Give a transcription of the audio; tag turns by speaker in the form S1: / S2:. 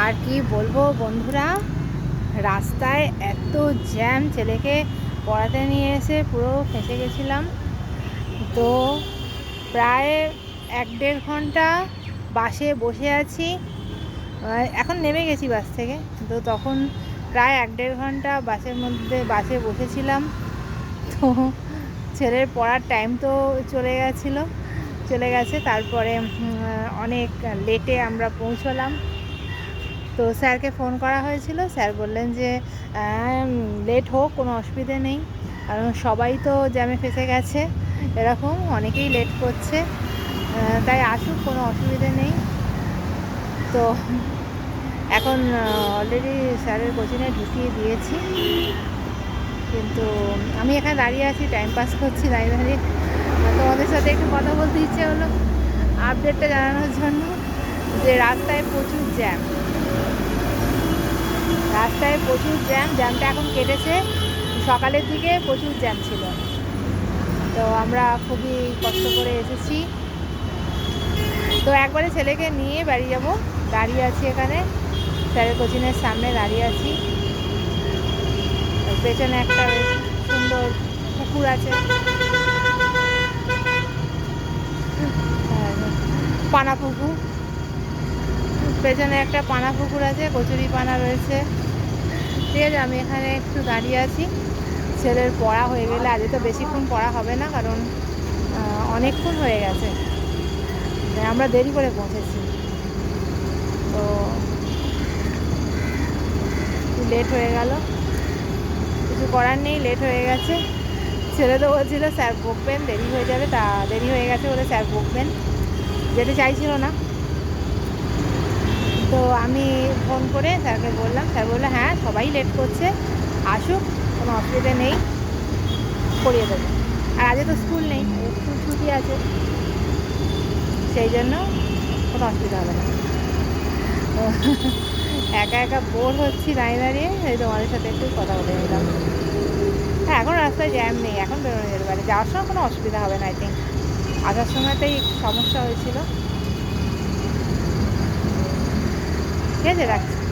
S1: আর কি বলব বন্ধুরা, রাস্তায় এত জ্যাম ছেলেকে পড়াতে নিয়ে এসে পুরো ফেঁসে গেছিলাম। তো প্রায় এক দেড় ঘণ্টা বাসে বসে আছি। এখন নেমে গেছি বাস থেকে। তো তখন প্রায় এক দেড় ঘণ্টা বাসের মধ্যে বাসে বসেছিলাম। তো ছেলের পড়ার টাইম তো চলে গেছিল, চলে গেছে। তারপরে অনেক লেটে আমরা পৌঁছলাম। তো স্যারকে ফোন করা হয়েছিল। স্যার বললেন যে লেট হোক, কোনো অসুবিধে নেই। কারণ সবাই তো জ্যামে ফেসে গেছে, এরকম অনেকেই লেট করছে। তাই আসুক, কোনো অসুবিধে নেই। তো এখন অলরেডি স্যারের কোচিংয়ে ঢুকিয়ে দিয়েছি। কিন্তু আমি এখানে দাঁড়িয়ে আছি টাইম পাস করছি, দাঁড়িয়ে দাঁড়িয়ে। তোমাদের সাথে একটু কথা বলতে ইচ্ছে হলো আপডেটটা জানানোর জন্য যে রাস্তায় প্রচুর জ্যাম রাস্তায় প্রচুর জ্যাম, জ্যামটা এখন কেটেছে। সকালের দিকে প্রচুর জ্যাম ছিল। তো আমরা খুবই কষ্ট করে এসেছি। তো একবারে ছেলেকে নিয়ে বাড়ি যাব। দাঁড়িয়ে আছি এখানে। স্যারের কোচিংয়ের সামনে দাঁড়িয়ে আছি। পেছনে একটা সুন্দর পুকুর আছে। আর পানা পুকুর। পেছনে একটা পানা পুকুর আছে, কচুরি পানা রয়েছে। ঠিক আছে, আমি এখানে একটু দাঁড়িয়ে আছি। ছেলের পড়া হয়ে গেলে আজকে তো বেশিক্ষণ পড়া হবে না, কারণ অনেকক্ষণ হয়ে গেছে। আমরা দেরি করে পৌঁছেছি। তো লেট হয়ে গেল। কিছু করার নেই, লেট হয়ে গেছে। ছেলে তো বলছিল, স্যার বকবেন, দেরি হয়ে যাবে। তা, দেরি হয়ে গেছে বলে স্যার বকবেন। যেতে চাইছিল না। তো আমি ফোন করে স্যারকে বললাম, স্যার বলল হ্যাঁ সবাই লেট করছে, আসুক, কোনো অসুবিধা নেই, করিয়ে দেবো। আর আজকে তো স্কুল নেই স্কুল ছুটি আছে, সেই জন্য কোনো অসুবিধা হবে না। একা একা বোর হচ্ছি দাঁড়িয়ে দাঁড়িয়ে, এই তোমাদের সাথে একটু কথা বলে নিলাম। হ্যাঁ এখন রাস্তায় জ্যাম নেই, এখন বেরোনো যেতে পারে। যাওয়ার সময় কোনো অসুবিধা হবে না আই থিঙ্ক আসার সময়তেই একটু সমস্যা হয়েছিল। ঠিক আছে রাখছি